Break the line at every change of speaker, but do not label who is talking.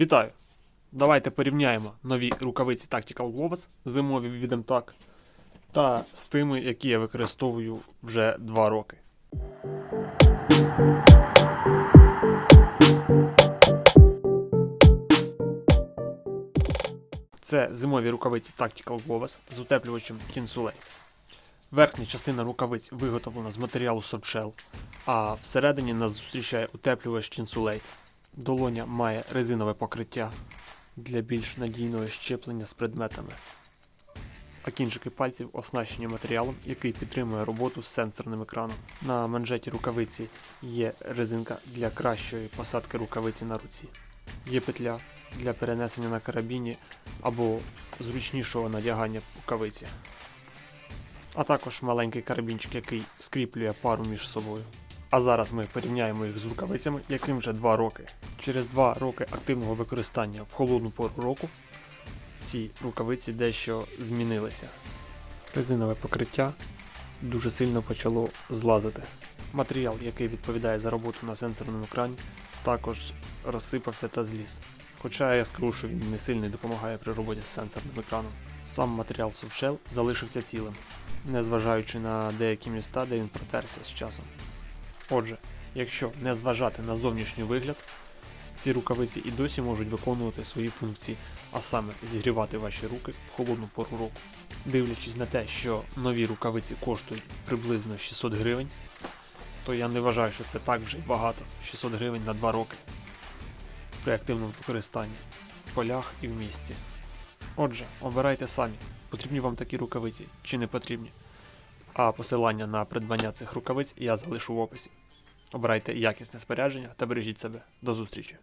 Вітаю! Давайте порівняємо нові рукавиці Tactical Gloves зимові від MTAC та з тими, які я використовую вже 2 роки. Це зимові рукавиці Tactical Gloves з утеплювачем Kinsulate. Верхня частина рукавиць виготовлена з матеріалу softshell, а всередині нас зустрічає утеплювач Kinsulate. Долоня має резинове покриття для більш надійного щеплення з предметами. А кінчики пальців оснащені матеріалом, який підтримує роботу з сенсорним екраном. На манжеті рукавиці є резинка для кращої посадки рукавиці на руці. Є петля для перенесення на карабіні або зручнішого надягання рукавиці. А також маленький карабінчик, який скріплює пару між собою. А зараз ми порівняємо їх з рукавицями, яким вже 2 роки. Через 2 роки активного використання в холодну пору року ці рукавиці дещо змінилися. Резинове покриття дуже сильно почало злазити. Матеріал, який відповідає за роботу на сенсорному екрані, також розсипався та зліз. Хоча я скажу, що він не сильно допомагає при роботі з сенсорним екраном. Сам матеріал Softshell залишився цілим, незважаючи на деякі міста, де він протерся з часом. Отже, якщо не зважати на зовнішній вигляд, ці рукавиці і досі можуть виконувати свої функції, а саме зігрівати ваші руки в холодну пору року. Дивлячись на те, що нові рукавиці коштують приблизно 600 гривень, то я не вважаю, що це так вже й багато 600 гривень на 2 роки при активному використанні в полях і в місті. Отже, обирайте самі, потрібні вам такі рукавиці чи не потрібні. А посилання на придбання цих рукавиць я залишу в описі. Обирайте якісне спорядження та бережіть себе. До зустрічі!